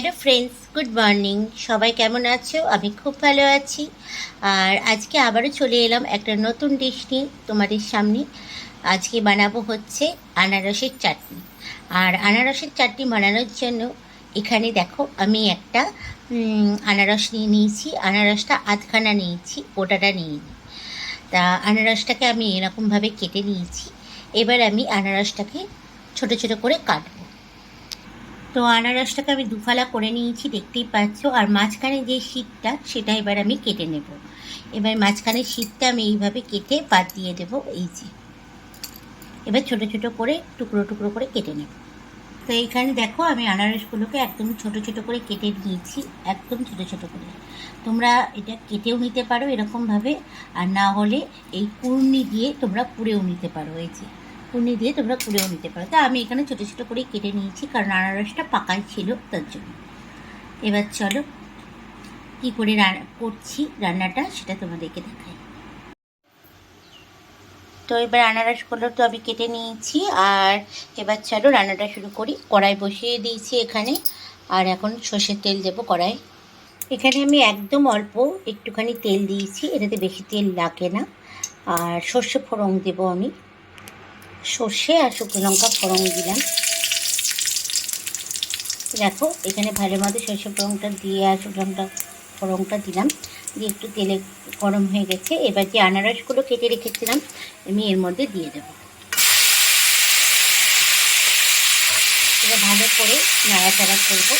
Hello friends good morning সবাই কেমন আছো? আমি খুব ভালো আছি। আর আজকে আবারও চলে এলাম একটা নতুন ডিশ নিয়ে তোমাদের সামনে। আজকে বানাবো হচ্ছে আনারসের চাটনি। আর আনারসের চাটনি বানানোর জন্য এখানে দেখো, আমি একটা আনারস নিয়ে নিয়েছি। আনারসটা আধখানা নিয়েছি, ওটাটা নিইনি তা আনারসটাকে আমি এরকমভাবে কেটে নিয়েছি। এবার আমি আনারসটাকে ছোট ছোট করে কাটবো। তো আনারসটাকে আমি দুফালা করে নিয়েছি, দেখতেই পাচ্ছ। আর মাঝখানে যে শীতটা, সেটা এবার আমি কেটে নেব। এবার মাঝখানে শীতটা আমি এইভাবে কেটে বাদ দিয়ে দেব, এই যে। এবার ছোট ছোট করে, টুকরো টুকরো করে কেটে নেব। তো এইখানে দেখো, আমি আনারসগুলোকে একদম ছোট ছোট করে কেটে নিয়েছি একদম ছোট ছোট করে। তোমরা এটা কেটেও নিতে পারো এরকমভাবে, আর না হলে এই কুর্নি দিয়ে তোমরা পুড়েও নিতে পারো, এই যে। কুর্নি দিয়ে তোমরা পুড়েও নিতে পারো। তা আমি এখানে ছোটো ছোটো করে কেটে নিয়েছি, কারণ আনারসটা পাকাই ছিল তার জন্য। এবার চলো কী করে করছি রান্নাটা সেটা তোমাদেরকে দেখাই। তো এবার আনারসগুলো তো আমি কেটে নিয়েছি, আর এবার চলো রান্নাটা শুরু করি। কড়াই বসিয়ে দিয়েছি এখানে, আর এখন সর্ষের তেল দেবো কড়াই। এখানে আমি একদম অল্প একটুখানি তেল দিয়েছি, এটাতে বেশি তেল লাগে না। আর সর্ষে ফোড়ন দেবো আমি। সর্ষে আর শুকনো লঙ্কা ফোড়ন দিলাম। দেখো, এখানে ভালো মতো সর্ষে ফোড়নটা দিয়ে আর শুকনো লঙ্কা ফোড়নটা দিলাম। দিয়ে একটু তেলে গরম হয়ে গেছে। এবার যে আনারসগুলো কেটে রেখেছিলাম, আমি এর মধ্যে দিয়ে দেবো। এবার ভালো করে নাড়াচাড়া করব।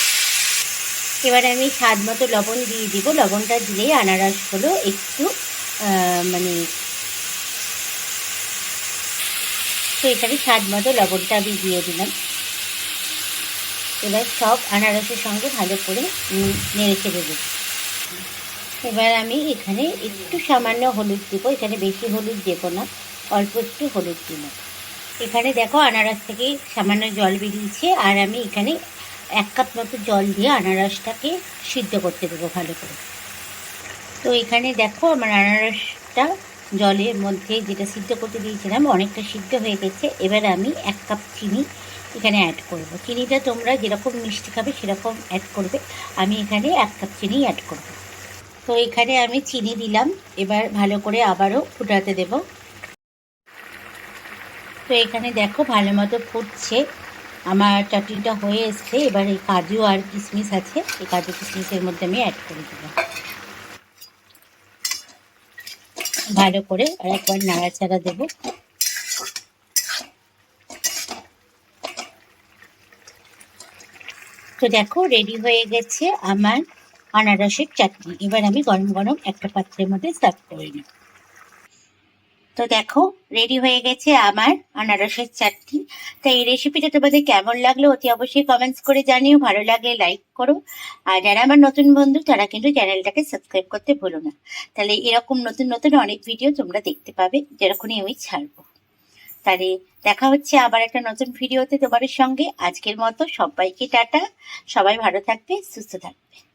এবার আমি স্বাদ মতো লবণ দিয়ে দিব। লবণটা দিলেই আনারসগুলো একটু মানে তো এখানে স্বাদ মতো লবণটা আমি দিয়ে দিলাম। এবার সব আনারসের সঙ্গে ভালো করে নেড়ে চেড়ে দেবো। এবার আমি এখানে একটু সামান্য হলুদ দেবো। এখানে বেশি হলুদ দেবো না, অল্প একটু হলুদ দিলাম এখানে দেখো আনারস থেকে সামান্য জল বেরিয়েছে, আর আমি এখানে এক কাপ মতো জল দিয়ে আনারসটাকে সিদ্ধ করতে দেবো ভালো করে। তো এখানে দেখো আমার আনারসটা জলের মধ্যে যেটা সিদ্ধ করতে দিয়েছিলাম অনেকটা সিদ্ধ হয়ে গেছে। এবার আমি এক কাপ চিনি এখানে অ্যাড করব। চিনিটা তোমরা যেরকম মিষ্টি খাবে সেরকম অ্যাড করবে। আমি এখানে এক কাপ চিনি অ্যাড করব। তো এখানে আমি চিনি দিলাম। এবার ভালো করে আবারও ফুটাতে দেব। তো এখানে দেখো ভালো মতো ফুটছে। আমার চাটনিটা হয়ে এসছে। এবার এই কাজু আর কিশমিশ আছে। এই কাজু কিশমিশের মধ্যে আমি অ্যাড করে দিলাম ভালো করে আর একবার নাড়াচাড়া দেব। তো দেখো রেডি হয়ে গেছে আমার আনারসের চাটনি। এবার আমি গরম গরম একটা পাত্রের মধ্যে সার্ভ করে নিই তো দেখো রেডি হয়ে গেছে আমার আনারসের চাটনি। তো এই রেসিপিটা তোমাদের কেমন লাগল অতি অবশ্যই কমেন্টস করে জানিও, ভালো লাগলে লাইক করো। আর যারা আমার নতুন বন্ধু, তারা কিন্তু চ্যানেলটাকে সাবস্ক্রাইব করতে ভুলো না। তাহলে এরকম নতুন নতুন অনেক ভিডিও তোমরা দেখতে পাবে, যেরকমই আমি ছাড়বো। তাহলে দেখা হচ্ছে আবার একটা নতুন ভিডিওতে তোমাদের সঙ্গে। আজকের মতো সবাইকে টাটা, সবাই ভালো থাকবে, সুস্থ থাকবে।